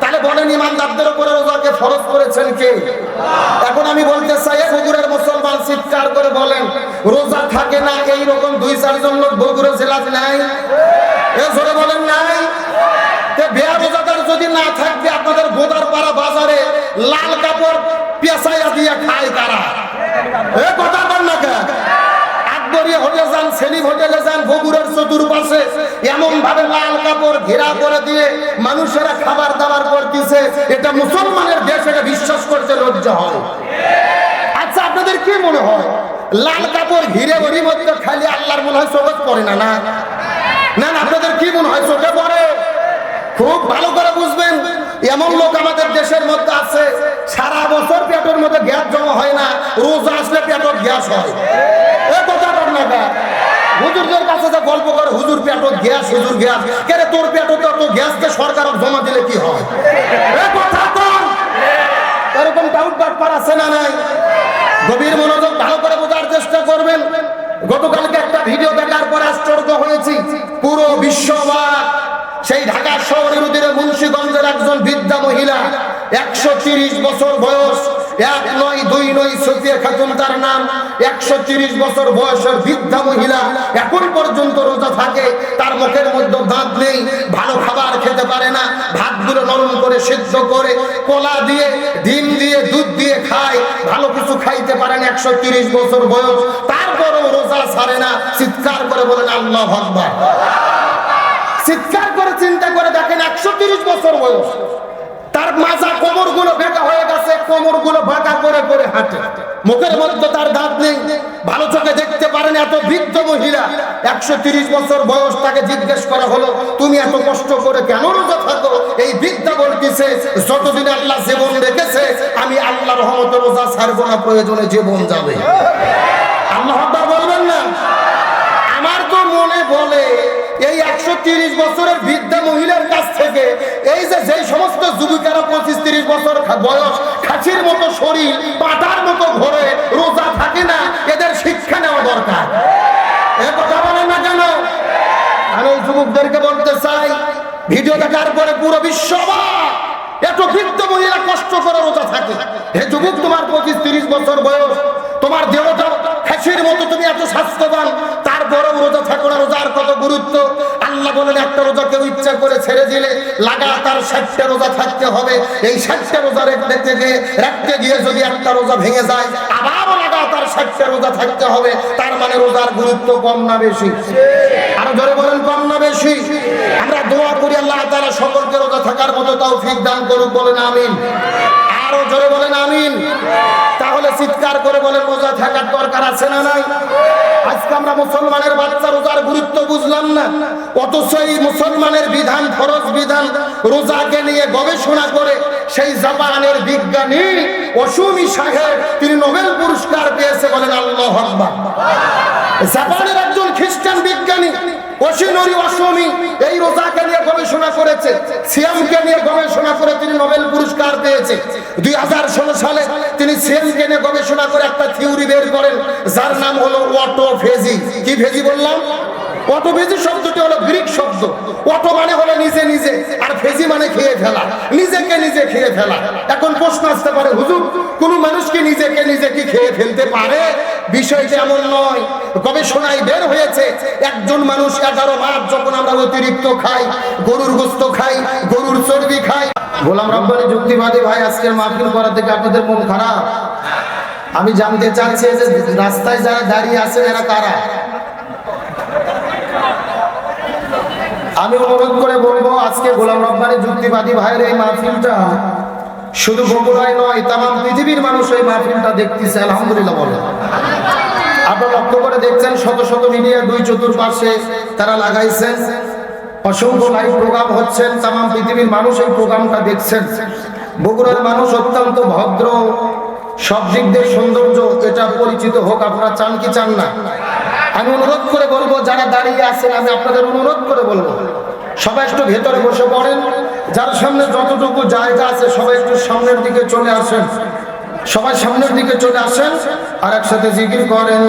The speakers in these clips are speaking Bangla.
তাহলে বলেন ইমানদারদের উপরে রোজাকে ফরজ করেছেন কে? এখন আমি বলতে চাই হুজুরের মুসলমান চিৎকার করে বলেন, রোজা থাকে না, এই রকম দুই চারজন লোক বগুড়া জেলাত নাই? এ জোরে বলেন নাই? বেয়া রোজাদার যদি না থাকবে আপনাদের গোদার পাড়া বাজারে লাল কাপড় পেঁচাইয়া দিয়ে খায় তারা এ কথা বল না কেন? আকবরিয়া হোটেল যান, সেলিম হোটেলে যান, বগুড়ার চতুর্পাশে এমন ভাবে লাল কাপড় ঘেরা করে দিয়ে মানুষেরা খাবার দাবার করতেছে। এটা মুসলমানের দেশ এটা বিশ্বাস করতে লজ্জা হয়। আচ্ছা আপনাদের কি মনে হয়? লাল কাপড় ঘিরে ওরই মধ্যে খালি আল্লাহর মনে হয় চোখে পড়ে না না? না আপনাদের কি মনে হয়? চোখে পড়ে? খুব ভালো করে বুঝবেন। এমন লোক আমাদের দেশের মধ্যে আছে, সারা বছর পেটের মধ্যে গ্যাস জমা হয় না, রোজা আসলে পেটের গ্যাস হয়। এ কথা না। হুজুরদের কাছে যে গল্প করে, হুজুর পেটত গ্যাস, হুজুর গ্যাস। কেরে তোর পেটত তো গ্যাসকে সরকার জমা দিলে কি হয়? কথা এরকম ডাউট বাটপার আছে না নাই? গভীর মনোযোগ ভালো করে বোঝার চেষ্টা করবেন। গতকালকে একটা ভিডিও দেখার পর আশ্চর্য হয়েছি। পুরো বিশ্ববাদ সেই ঢাকা শহরের উদিরে মুন্সিগঞ্জের একজন বৃদ্ধা মহিলা, একশো বছর বয়স এক নয়, দুই নয়, সফিয়া খাতুন তার নাম। একশো তিরিশ বছর বয়সের বৃদ্ধা মহিলা এখন পর্যন্ত রোজা থাকে, তার মুখের মধ্যে দাঁত নেই, ভালো খাবার খেতে পারে না, ভাতগুলো নরম করে সিদ্ধ করে, কলা দিয়ে, ডিম দিয়ে, দুধ দিয়ে খায়, ভালো কিছু খাইতে পারেন একশো তিরিশ বছর বয়স। তারপরেও রোজা ছাড়ে না, চিৎকার করে বলেন, আল্লাহ ভগবান চিৎকার করে, চিন্তা করে দেখেন, একশো বছর বয়স। তার মাজা কোমরগুলো বেঁকা হয়ে গেছে কোমরগুলো বাঁকা করে করে হাঁটে। মুখের মধ্যে তার দাঁত নেই। ভালো চোখে দেখতে পারেন এত বৃদ্ধ মহিলা। একশো বছর বয়স, তাকে জিজ্ঞেস করা হলো, তুমি এত কষ্ট করে কেন থাকো? এই বৃদ্ধা বলতেছে, যতদিন আল্লাহ জীবন রেখেছে, আমি আল্লাহ রহমত রোজা ছাড়বো না, প্রয়োজনে জীবন যাবে। আল্লাহ বলবেন না আমার তো মনে বলে এই বছরের বৃদ্ধা মহিলার কাছ থেকে এই যে সমস্ত যুবিকারা পঁচিশ তিরিশ বছর বয়স মতো শরীর, পাটার মতো ঘরে রোজা থাকে না, এদের শিক্ষা নেওয়া দরকার। আমি ভিডিও পরে কষ্ট করে রোজা থাকে। তোমার পঁচিশ তিরিশ বছর বয়স, তোমার মতো তুমি এত স্বাস্থ্যবান, তারপরেও বলেন একটা রোজা কেউ ইচ্ছা করে ছেড়ে দিলে লাগাতার ষাটটা রোজা থাকতে হবে। এই ষাটটা রোজা রাখতে গিয়ে রাখতে গিয়ে যদি একটা রোজা ভেঙে যায়, আবারও লাগাতার ষাটটা রোজা থাকতে হবে। তার মানে রোজার গুরুত্ব কম না বেশি। আরও ধরে বলেন, কম না বেশি। আমরা দোয়া করি আল্লাহ তাআলা সকলকে রোজা থাকার মতো তৌফিক দান করুক, বলেন আমিন। আরও জোরে বলেন, আমিন। তাহলে চিৎকার করে বলেন, রোজা থাকার দরকার আছে না নাই? আজকে আমরা মুসলমানের বাচ্চা রোজার গুরুত্ব বুঝলাম না। অথচ এই মুসলমানের বিধান, ফরজ বিধান, রোজাকে নিয়ে গবেষণা করে সেই জাপানের বিজ্ঞানী অসুমি সাহেব তিনি নোবেল পুরস্কার পেয়েছে বলেন আল্লাহ জাপানের একজন খ্রিস্টান বিজ্ঞানী একটা থিওরি বের করেন, যার নাম হলো অটোফেজি। কি ফেজি বললাম? অটোফেজি শব্দটি হলো গ্রিক শব্দ। অটো মানে হলো নিজে নিজে, আর মানে খেয়ে ফেলা। নিজেকে নিজে খেয়ে ফেলা। এখন প্রশ্ন আসতে পারে, হুজুর, কোন নিজেকে খেয়ে ফেলতে পারে? বিষয়টি এমন নয়। গবেষণায় বের হয়েছে, একজন মানুষ এগারো মাস যখন আমরা অতিরিক্ত খাই, গরুর গোস্ত খাই, গরুর চর্বি খাই। গোলাম রব্বানি যুক্তিবাদী ভাই, আজকের করা থেকে আপনাদের মন খারাপ। আমি জানতে চাচ্ছি যে রাস্তায় যারা দাঁড়িয়ে আছেন এরা কারা? আমি অনুরোধ করে বলব, আজকে গোলাম রব্বানি যুক্তিবাদী ভাইয়ের এই মাহফিলটা শুধু বগুড়ায় নয় তাম পৃথিবীর মানুষ এই মাহফিলটা দেখতেছে, আলহামদুলিল্লাহ বলে। আপনারা লক্ষ্য করে দেখছেন, শত শত মিডিয়া দুই চতুর্পাশে তারা লাগাইছেন। অসংখ্য লাইভ প্রোগ্রাম হচ্ছেন তাম পৃথিবীর মানুষ এই প্রোগ্রামটা দেখছেন। বগুড়ার মানুষ অত্যন্ত ভদ্র, সব দিক সৌন্দর্য, এটা পরিচিত হোক, আপনারা চান কি চান না? আমি অনুরোধ করে বলব, যারা দাঁড়িয়ে আছেন, আমি আপনাদের অনুরোধ করে বলব, সবাই একটু ভেতরে বসে পড়েন। যার সামনে যতটুকু জায়গা আছে, সবাই একটু সামনের দিকে চলে আসেন। সবাই সামনের দিকে চলে আসেন আর একসাথে জিকির করেন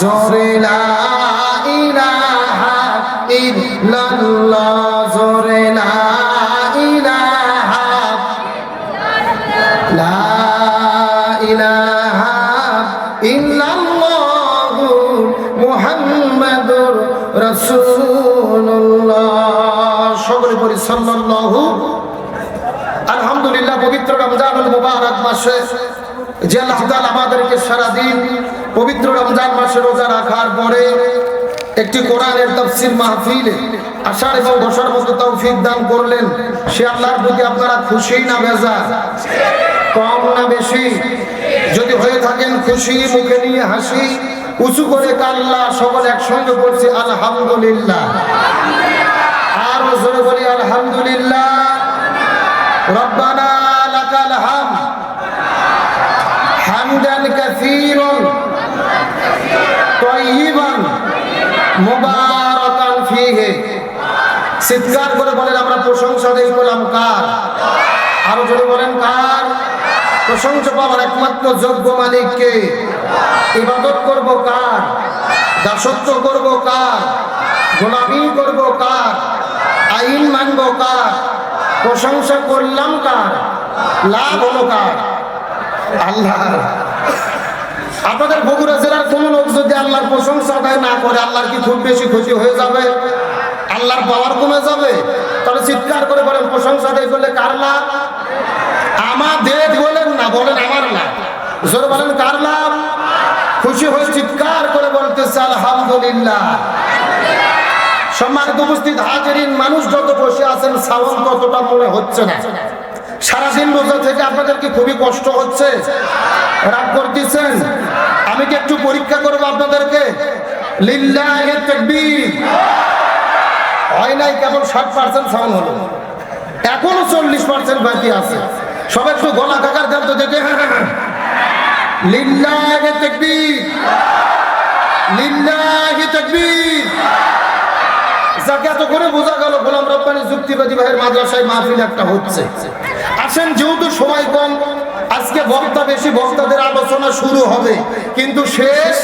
জোরে, লা ইলাহা ইল্লাল্লাহ। জোরে, লা রাসূলুল্লাহ। সকলে পড়ি সাল্লাল্লাহু। আলহামদুলিল্লাহ, পবিত্র রমজানুল মুবারক মাসে যে আল্লাহ তাআলা আমাদেরকে সারাদিন পবিত্র রমজান মাসে রোজা রাখার পরে একটি কোরআনের তাফসীর মাহফিলে আসার এবং বসার মতো তৌফিক দান করলেন, সে আল্লাহর প্রতি আপনারা খুশি না বেজা? কম না বেশি? যদি হয়ে থাকেন খুশি, মুখে নিয়ে হাসি। উঁচু করে কাল্লা, সকল একসঙ্গে পড়ছি আলহামদুলিল্লাহ। আর জোরে বলি, আলহামদুলিল্লাহ। বলেন, আমরা প্রশংসা দেই করলাম কার? আরও জোরে বলেন, কার? প্রশংসা পাওয়ার একমাত্র যোগ্য মালিককে ইবাদত করব কার? দাসত্ব করব কার? গোলামি করব কার? আইন মানব কার? প্রশংসা করলাম কার? লাভ হলো কার? আল্লাহ। আপনাদের বগুড়া জেলার কোন লোক যদি আল্লাহর প্রশংসা আদায় না করে, আল্লাহর কি খুব বেশি খুশি হয়ে যাবে? আল্লাহর পাওয়ার কমে যাবে? তাহলে চিৎকার করে বলেন, প্রশংসা আদায় করলে কার লাভ? আমাদের বলেন না, বলেন আমার লাভ। জোরে বলেন, কার লাভ? খুশি হয়ে চিৎকার করে বলতেছে, আলহামদুলিল্লাহ। সম্মানিত উপস্থিত হাজারিন, মানুষ যত বসে আছেন, সাউন্ড ততটা মনে হচ্ছে না। সারাদিন রোজা থেকে আপনাদের কি খুবই কষ্ট হচ্ছে? রাগ করতেছেন? আমি কি একটু পরীক্ষা করব আপনাদেরকে? হয় নাই, কেবল ষাট পার্সেন্ট সাউন্ড হলো। এখনও চল্লিশ পার্সেন্ট বাকি আছে। সবাই একটু গলা কাকার দেন তো দেখে হ্যাঁ হ্যাঁ হ্যাঁ। করে বোঝা গেল যুক্তিবাদী মাহফিল একটা হচ্ছে। আসেন, যেহেতু সময় কম, আজকে বেশি, বক্তাদের আলোচনা শুরু হবে। কিন্তু শেষ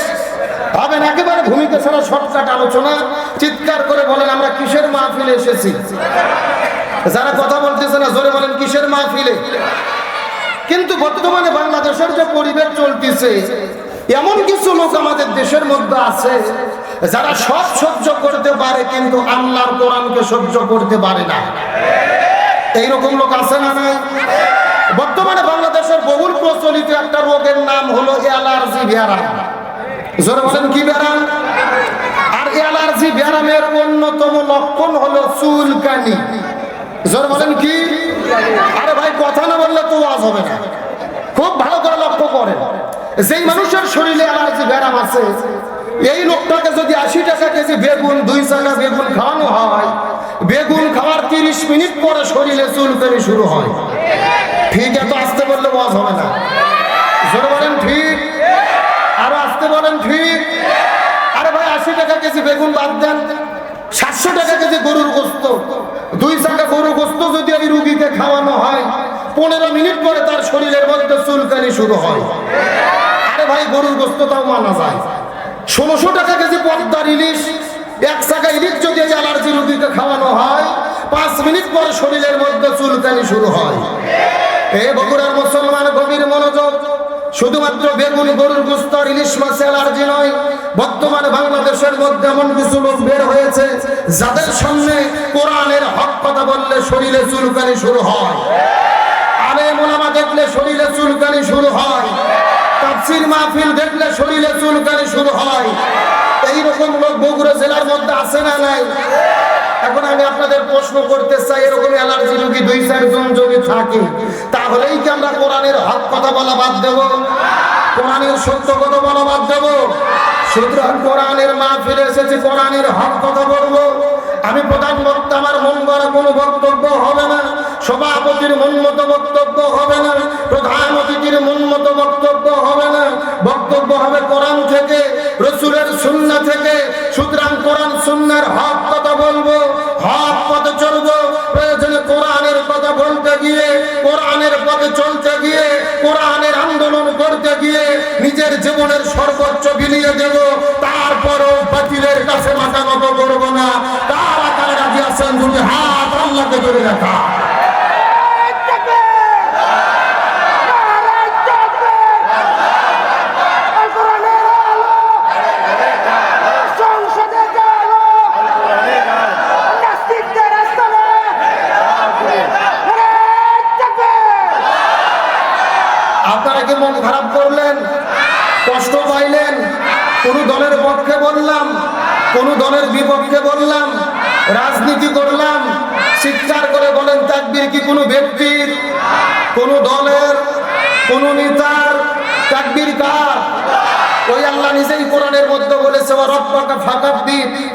হবে একেবারে ভূমিকা ছাড়া শর্টকাট আলোচনা। চিৎকার করে বলেন, আমরা কিসের মাহফিলে এসেছি? যারা কথা বলতেছে না, জোরে বলেন, কিসের মাহফিলে? কিন্তু বর্তমানে বাংলাদেশের যে পরিবেশ চলতেছে, এমন কিছু লোক আমাদের দেশের মধ্যে আছে, যারা সব সহ্য করতে পারে, কিন্তু আল্লাহর কোরআনকে সহ্য করতে পারে না। এইরকম লোক আছে না নাই? বর্তমানে বাংলাদেশের বহুল প্রচলিত একটা রোগের নাম হলো অ্যালার্জি ব্যারাম জোরে বলেন, কি ব্যারাম আর অ্যালার্জি ব্যারামের অন্যতম লক্ষণ হলো চুলকানি। জোর বলেন কি? আরে ভাই, কথা না বললে তো ওয়াজ হবে না। খুব ভালো করে লক্ষ্য করেন। যেই মানুষের শরীরে অ্যালার্জি ব্যারাম আছে, এই লোকটাকে যদি আশি টাকা কেজি বেগুন, দুই চাকা বেগুন খাওয়ানো হয়, বেগুন খাওয়ার তিরিশ মিনিট পরে শরীরে চুলকানি শুরু হয়। ঠিক এত আসতে বললে ওয়াজ হবে না। জোরে বলেন ঠিক? আরও আসতে বলেন ঠিক? আরে ভাই, আশি টাকা কেজি বেগুন বাদ দেন। সাতশো টাকা কেজি গরুর গোস্ত, দুই চাকা গরুর গোস্ত যদি আমি রুগীকে খাওয়ানো হয়, পনেরো মিনিট পরে তার শরীরের মধ্যে চুলকানি শুরু হয়। আরে ভাই, গরুর গোস্ত তাও মানা যায়। ষোলোশো টাকা কেজি পদ্মার ইলিশ, এক চাকা ইলিশ যদি অ্যালার্জি রুগীকে খাওয়ানো হয়, পাঁচ মিনিট পরে শরীরের মধ্যে চুলকানি শুরু হয়। এ বগুড়ার মুসলমান গভীর মনোযোগ, শুধুমাত্র বেগুন গরুর গোস্ত আর ইলিশ মাছ অ্যালার্জি নয় বর্তমানে বাংলাদেশের মধ্যে এমন কিছু লোক বের হয়েছে, যাদের সামনে কোরআনের হক কথা বললে শরীরে চুলকানি শুরু হয়। আরে মোলামা দেখলে শরীরে চুলকানি শুরু হয়। তাফসির মাহফিল দেখলে শরীরে চুলকানি শুরু হয়। এইরকম লোক বগুড়া জেলার মধ্যে আছে না নাই? এখন আমি আপনাদের প্রশ্ন করতে চাই, এরকম অ্যালার্জি রোগী দুই চারজন যদি থাকে, তাহলেই কি আমরা কোরআনের হক কথা বলা বাদ দেব? কোরআনের সত্য কথা বলা বাদ দেব? সুতরাং কোরআনের মা ফিরে এসেছে, কোরআনের হক কথা বলব। আমি প্রধান বক্তা আমার মন গড়া কোনো বক্তব্য হবে না, সভাপতির মন মতো বক্তব্য হবে না, প্রধান অতিথির মন মতো বক্তব্য হবে না। বক্তব্য হবে কোরআন থেকে। রসুলের সুন্না থেকে, সুতরাং কোরআন সুন্নার হক কথা বলব, হক পথে চলবো, প্রয়োজনে কোরআনের কথা বলতে গিয়ে, কোরআনের পথে চলতে গিয়ে, কোরআনের আন্দোলন করতে গিয়ে, নিজের জীবনের সর্বোচ্চ বিলিয়ে দেব, তারপরও বাতিলের কাছে মাথা নত করব না। কারা কারা রাজি আছেন? দুটি হাত আল্লাহকে ধরে রাখা। খারাপ করলেন, কষ্ট পাইলেন, কোন দলের পক্ষে বললাম, কোন দলের বিপক্ষে বললাম, রাজনীতি করলাম, চিৎকার করে বলেন, তাকবির কি কোনো ব্যক্তির, কোন দলের, কোন নেতার, তাকবির কার? ওই আল্লাহ নিজেই কোরআনের মধ্যে বলেছে ও রব্বাকা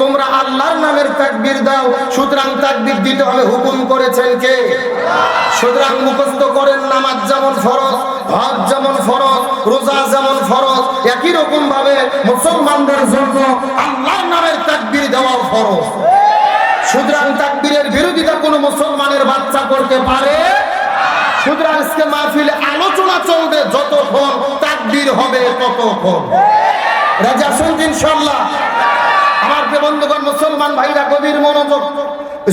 তোমরা আল্লাহর নামের তাকবীর দাও, সুতরাং তাকবীর দিতে হবে। হুকুম করেছেন কে? সুতরাং মুখস্থ করেন, নামাজ যেমন ফরজ যেমন ফরজ, রোজা যেমন ফরজ, একই রকম ভাবে মুসলমানদের জন্য আল্লাহর নামের তাকবীর দেওয়া ফরজ। সুতরাং তাকবীরের বিরোধিতা কোনো মুসলমানের বাচ্চা করতে পারে? সুতরাং আজকে চলবে যতক্ষণ তাকবীর হবে ততক্ষণ রাজা শুনছি ইনশাল্লাহ আমার বন্ধুগণ, মুসলমান ভাইরা, গভীর মনোযোগ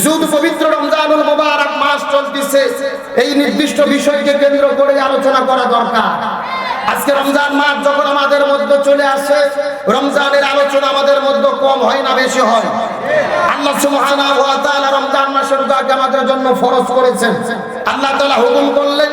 যেহেতু পবিত্র রমজানুল মোবারক মাস চলতেছে। এই নির্দিষ্ট বিষয়কে কেন্দ্র করে আলোচনা করা দরকার। আজকে রমজান মাস যখন আমাদের মধ্যে চলে আসে, রমজানের আলোচনা আমাদের মধ্যে কম হয় না বেশি হয়। আল্লাহ সুবহানাহু ওয়া তাআলা রমজান মাসের রোজাকে আমাদের জন্য ফরজ করেছেন। আল্লাহ তাআলা হুকুম করলেন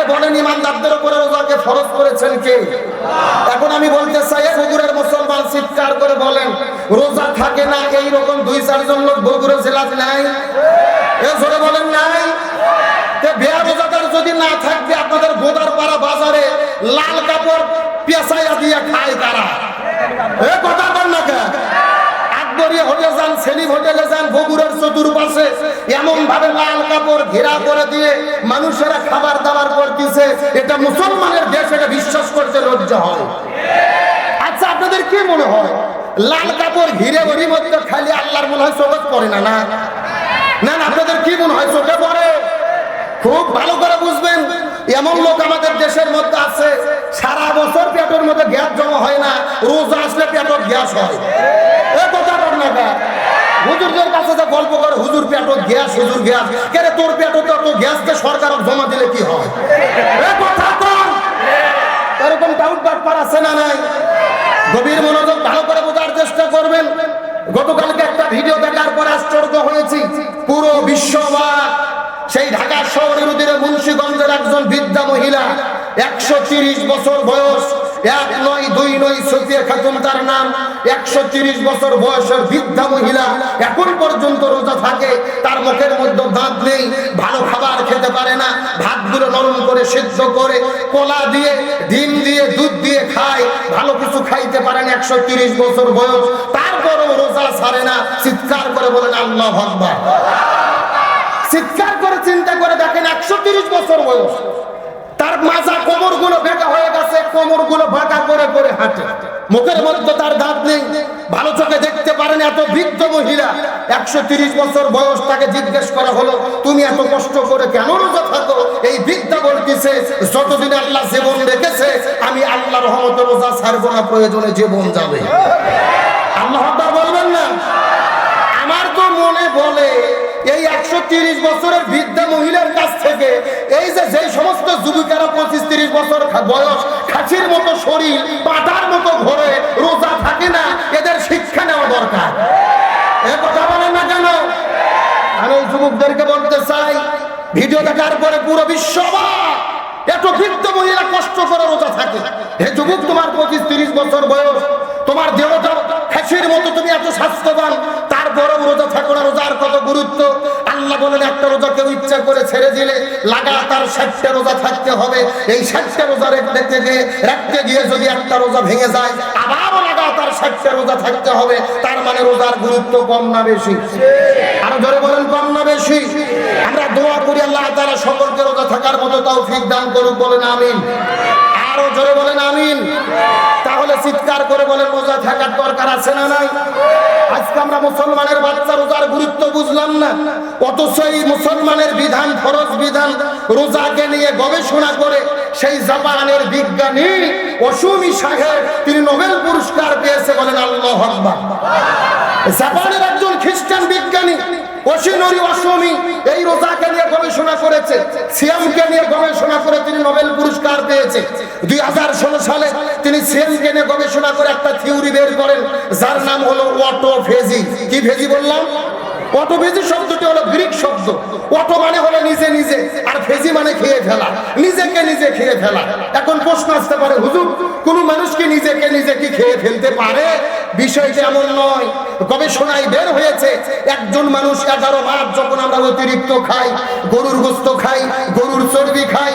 তাহলে বলেন ইমানদারদের উপরে রোজাকে ফরজ করেছেন কে? এখন আমি বলতে চাই বগুড়ার মুসলমান চিৎকার করে বলেন, রোজা থাকে না, এই রকম দুই, চারজন লোক বগুড়া জেলাতে নাই? এ জোরে বলেন নাই? বেয়া রোজাদার যদি না থাকবে আপনাদের গোদার পাড়া বাজারে লাল কাপড় পেঁচাইয়া দিয়ে খায় তারা এ কথা বল না কে? আচ্ছা আপনাদের কি মনে হয়? লাল কাপড় ঘিরে ওরই মধ্যে খালি আল্লাহর মনে হয় চোখে পড়ে না না? না আপনাদের কি মনে হয়? চোখে পড়ে? খুব ভালো করে বুঝবেন। এমন লোক আমাদের দেশের মধ্যে আছে, সারা বছর পেটের মধ্যে গ্যাস জমা হয় না, রোজ আসলে পেটের গ্যাস হয়। হুজুরদের কাছে যে গল্প করে, হুজুর গ্যাস হুজুর গ্যাস। কে রে তোর গ্যাসকে সরকার জমা দিলে কি হয় এরকম ডাউট বাটপার আছে না নাই? গভীর মনোযোগ ভালো করে বোঝার চেষ্টা করবেন। গতকালকে একটা ভিডিও দেখার পর আশ্চর্য হয়েছি। পুরো বিশ্ববাদ সেই ঢাকা শহরের অধীনে মুন্সিগঞ্জের একজন বৃদ্ধা মহিলা, একশো বছর বয়স এক নয়, দুই নয়, সফিয়া খাতুন তার নাম। একশো তিরিশ বছর বয়সের বৃদ্ধা মহিলা এখন পর্যন্ত রোজা থাকে, তার মুখের মধ্যে দাঁত নেই, ভালো খাবার খেতে পারে না, ভাতগুলো নরম করে সেদ্ধ করে, কলা দিয়ে, ডিম দিয়ে, দুধ দিয়ে খায়, ভালো কিছু খাইতে পারেন একশো তিরিশ বছর বয়স, তারপরেও রোজা ছাড়ে না, চিৎকার করে বলেন, আল্লাহ ভগবান চিৎকার করে, চিন্তা করে দেখেন, একশো বছর বয়স। তার মাজা কোমরগুলো বেঁকা হয়ে গেছে কোমরগুলো বাঁকা করে করে হাঁটে। মুখের মধ্যে তার দাঁত নেই। ভালো চোখে দেখতে পারেন এত বৃদ্ধ মহিলা। একশো বছর বয়স তাকে জিজ্ঞেস করা হলো, তুমি এত কষ্ট করে কেন রোজা থাকো? এই বৃদ্ধা বলতেছে, যতদিন আল্লাহ জীবন রেখেছে, আমি আল্লাহ রহমত রোজা ছাড়বো না, প্রয়োজনে জীবন যাবে। আল্লাহ বলবেন না? আমার তো মনে বলে এই একশো তিরিশ বছরের বৃদ্ধা মহিলার কাছ থেকে এই যে যে সমস্ত যুবিকারা পঁচিশ তিরিশ বছর বয়স, খাসির মতো শরীর, পাটার মতো ঘরে, রোজা থাকে না, এদের শিক্ষা নেওয়া দরকার। এ কথা বলেন না কেন? আমি যুবকদেরকে বলতে চাই, ভিডিও দেখার পরে পুরো বিশ্ব। এত বৃদ্ধ মহিলা কষ্ট করে রোজা থাকে। হে যুবক, তোমার পঁচিশ তিরিশ বছর বয়স তোমার দেহটা খাসির মতো তুমি এত স্বাস্থ্যবান তারপরেও রোজা থাকো না, রোজার কত গুরুত্ব? আল্লাহ বলেন, একটা রোজা কেউ ইচ্ছা করে ছেড়ে দিলে লাগাতার ষাটটা রোজা থাকতে হবে। এই ষাটটা রোজা রাখতে গিয়ে রাখতে গিয়ে যদি একটা রোজা ভেঙে যায়, আবারও লাগাতার ষাটটা রোজা থাকতে হবে। তার মানে রোজার গুরুত্ব কম না বেশি। আরও ধরে বলেন, কম না বেশি? আমরা দোয়া করি, আল্লাহ তারা সকলকে রোজা থাকার মতো তাও ফিক দান করুক, বলেন আমিন। আরও জোরে বলেন আমিন। তাহলে চিৎকার করে বলেন রোজা থাকার দরকার আছে না নাই? আজকে আমরা মুসলমানের বাচ্চা রোজার গুরুত্ব বুঝলাম না। অথচ এই মুসলমানের বিধান, ফরজ বিধান, রোজাকে নিয়ে গবেষণা করে সেই জাপানের বিজ্ঞানী অসুমি সাহেব তিনি নোবেল পুরস্কার পেয়েছে বলেন আল্লাহ জাপানের একজন খ্রিস্টান বিজ্ঞানী অসিনরি অসমী এই রোজাকে নিয়ে গবেষণা করেছে, সিয়ামকে নিয়ে গবেষণা করে তিনি নোবেল পুরস্কার পেয়েছে। দুই হাজার ষোলো সালে তিনি সিয়ামকে নিয়ে গবেষণা করে একটা থিওরি বের করেন, যার নাম হলো অটোফেজি। কি ভেজি বললাম? অটোফেজি শব্দটি হলো গ্রিক শব্দ। অটো মানে হলো নিজে নিজে, আর ফেজি মানে খেয়ে ফেলা। নিজেকে নিজে খেয়ে ফেলা। এখন প্রশ্ন আসতে পারে, হুজুর, কোন মানুষ কি নিজেকে নিজে কি খেয়ে ফেলতে পারে? বিষয়টা এমন নয়। গবেষণায় বের হয়েছে, একজন মানুষ এগারো মাস যখন আমরা অতিরিক্ত খাই, গরুর গোস্ত খাই, গরুর চর্বি খাই